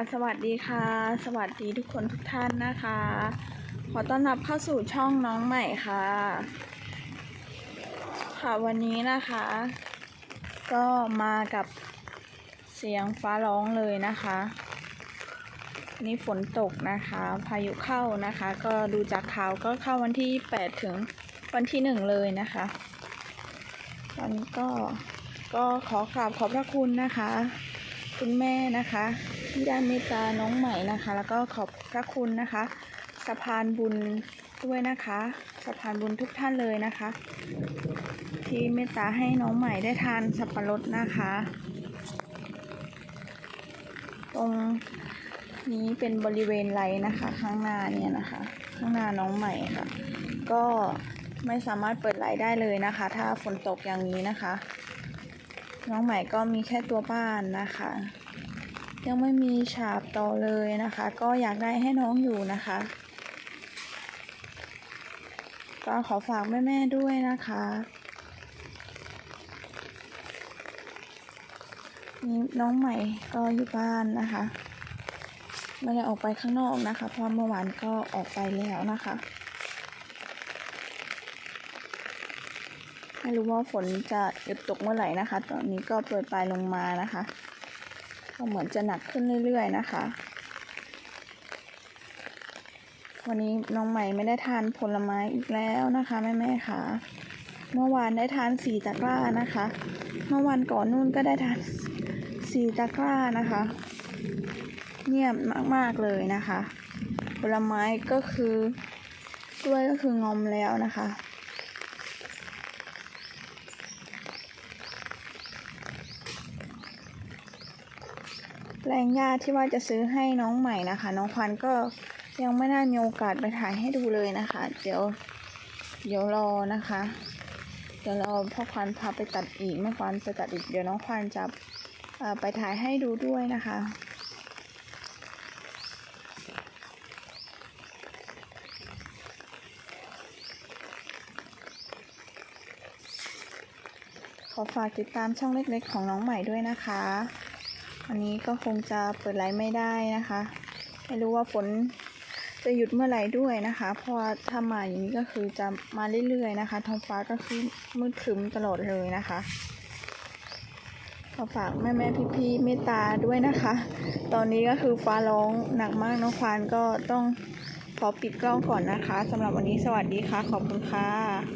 ะสวัสดีค่ะ สวัสดีทุกคนทุกท่านนะคะ ขอต้อนรับเข้าสู่ช่องน้องใหม่ค่ะ ค่ะวันนี้นะคะ ก็มากับเสียงฟ้าร้องเลยนะคะ นี่ฝนตกนะคะ พายุเข้านะคะ ก็ดูจากข่าวก็เข้าวันที่ 8 ถึงวันที่ 1 เลยนะคะตอนนี้ก็ก็ขอกราบขอบพระคุณนะคะ คุณแม่นะคะที่ได้เมตตาน้องใหม่นะคะ แล้วก็ขอบพระคุณนะคะ สะพานบุญด้วยนะคะ สะพานบุญทุกท่านเลยนะคะ ที่เมตตาให้น้องใหม่ได้ทานสับปะรดนะคะ ตรงนี้เป็นบริเวณไรนะคะ ข้างหน้าเนี่ยนะคะ ข้างหน้าน้องใหม่ค่ะ ก็ไม่สามารถเปิดไลได้เลยนะคะ ถ้าฝนตกอย่างนี้นะคะ น้องใหม่ก็มีแค่ตัวบ้านนะคะ ยังไม่มีฉาบต่อเลยนะคะ ก็อยากได้ให้น้องอยู่นะคะ ก็ขอฝากแม่ๆด้วยนะคะนี่น้องใหม่ก็อยู่บ้านนะคะไม่ได้ออกไปข้างนอกนะคะเพราะเมื่อวานก็ออกไปแล้วนะคะ ไม่รู้ว่าฝนจะหยุดตกเมื่อไหร่นะคะ ตอนนี้ก็โปรยปลายลงมานะคะ ก็เหมือนจะหนักขึ้นเรื่อยๆนะคะ วันนี้น้องใหม่ไม่ได้ทานผลไม้อีกแล้วนะคะแม่ๆค่ะ เมื่อวานได้ทานสีตะกร้านะคะ เมื่อวันก่อนนู่นก็ได้ทานสีตะกร้านะคะ เงียบมากๆเลยนะคะ ผลไม้ก็คือกล้วยก็คืองอมแล้วนะคะ แปลงหญ้าที่ว่าจะซื้อให้น้องใหม่นะคะ น้องควันก็ยังไม่ได้มีโอกาสไปถ่ายให้ดูเลยนะคะ เดี๋ยวเดี๋ยวรอนะคะ เดี๋ยวรอพ่อควันพาไปตัดอีกแม่ควันไปตัดอีกเดี๋ยวน้องควันจะไปถ่ายให้ดูด้วยนะคะขอฝากติดตามช่องเล็กๆของน้องใหม่ด้วยนะคะ วันนี้ก็คงจะเปิดไลฟ์ไม่ได้นะคะ ไม่รู้ว่าฝนจะหยุดเมื่อไหร่ด้วยนะคะ เพราะว่าถ้ามาอย่างนี้ก็คือจะมาเรื่อยๆนะคะ ท้องฟ้าก็คือมืดครึ้มตลอดเลยนะคะขอฝากแม่ๆพี่ๆเมตตาด้วยนะคะ ตอนนี้ก็คือฟ้าร้องหนักมากน้องควานก็ต้องขอปิดกล้องก่อนนะคะสำหรับวันนี้สวัสดีค่ะ ขอบคุณค่ะ